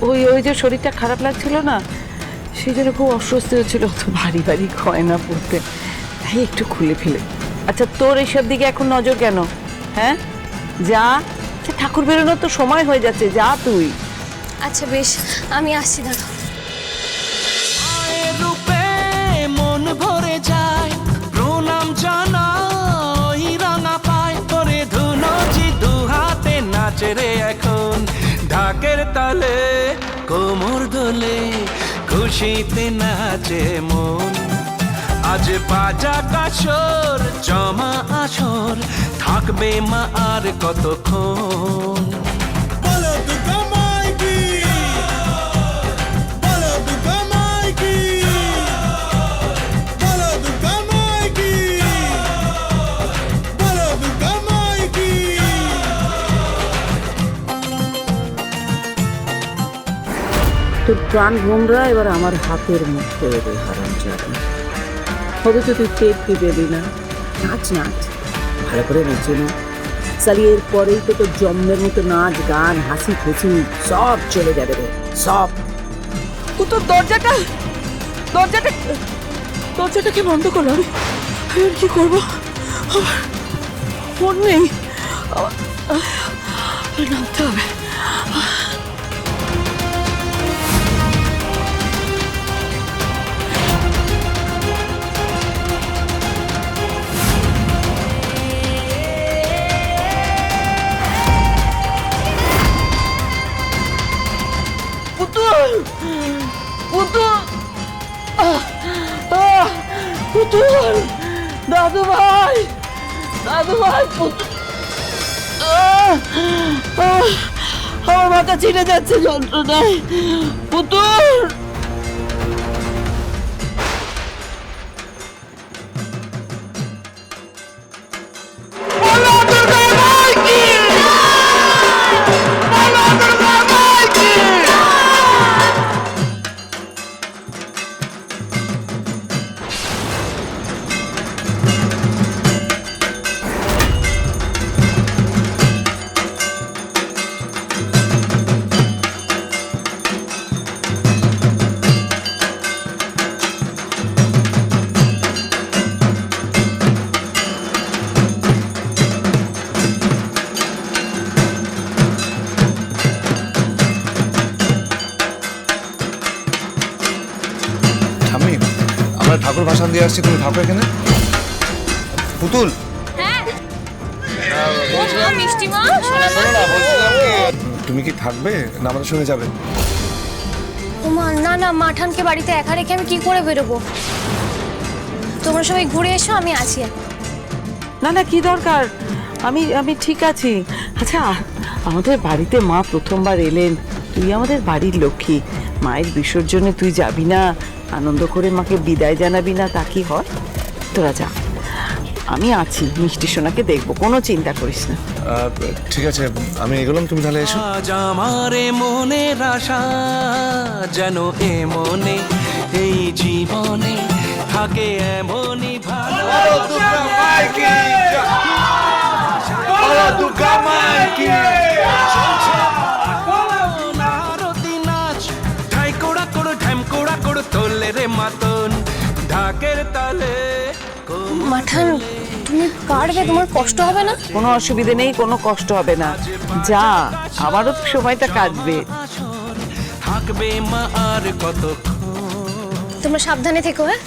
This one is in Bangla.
ওই ওই যে শরীরটা খারাপ লাগছিল না সেই জন্য খুব অস্বস্তি হচ্ছিল। তো ভারী ভারী গয়না পড়তে তাই একটু খুলে ফেলে। আচ্ছা তোর এইসব দিকে এখন নজর কেন? হ্যাঁ? যা। আচ্ছা, ঠাকুর বেরোনোর তো সময় হয়ে যাচ্ছে। যা তুই। আচ্ছা বেশ। আমি আসছি দাদা তালে কোমর দোলে, খুশিতে নাচে মন। আজ পাজা কাশর, জমা আসর, থাকবে মা আর কতক্ষণ? তোর প্রাণ ভোমরা এবার আমার হাতের মধ্যে দেবে হারাম যাবে অথচ তুই টেপ কি পেবি না। নাচ নাচ। ভালো করে নেচে না। সালি এর পরেই তো তোর জন্মের মতো নাচ, গান, হাসি, খুশি, সব চলে যাবে রে, সব। ও তোর দরজাটা দরজাটা দরজাটাকে বন্ধ করো আমি কি করব? ফোন নেই। নামতে হবে। পুতুল! দাদু ভাই! দাদু ভাই পুতুল আমার মাথা ছিঁড়ে যাচ্ছে যন্ত্রণায়। পুতুল! আমরা ঠাকুর ভাসান দিয়ে আসছি তুমি থাকো এখানে। পুতুল। হ্যাঁ। ও মা মিষ্টি মা শোনো শোনো না। বলছিলাম কি তুমি কি থাকবে না আমাদের সঙ্গে যাবে? না না মাঠানকে বাড়িতে একা রেখে আমি কি করে বেরোবো? তোমরা সবাই ঘুরে এসো আমি আছি না না কি দরকার? আমি আমি ঠিক আছি। আচ্ছা আমাদের বাড়িতে মা প্রথমবার এলেন। তুই আমাদের বাড়ির লক্ষ্মী। মায়ের বিসর্জনে তুই যাবি না? আনন্দ করে মাকে বিদায় জানাবি না তা কি হয়? তোরা যা। আমি আছি মিষ্টি সোনাকে দেখব কোনো চিন্তা করিস না। আহ, ঠিক আছে আমি এগোলাম তুমি তাহলে এসো। আজ আমার এ মনের আশা যেন এ মনে এই জীবনে থাকে এমনই ভালো। আরতি ঢাকের তালে মাঠান তুমি কাটবে তোমার কষ্ট হবে না? কোনো অসুবিধে নেই কোনো কষ্ট হবে না। যা আমারও সময়টা কাটবে। থাকবে মা আর কতক্ষণ? তোমরা সাবধানে থেকো হ্যাঁ?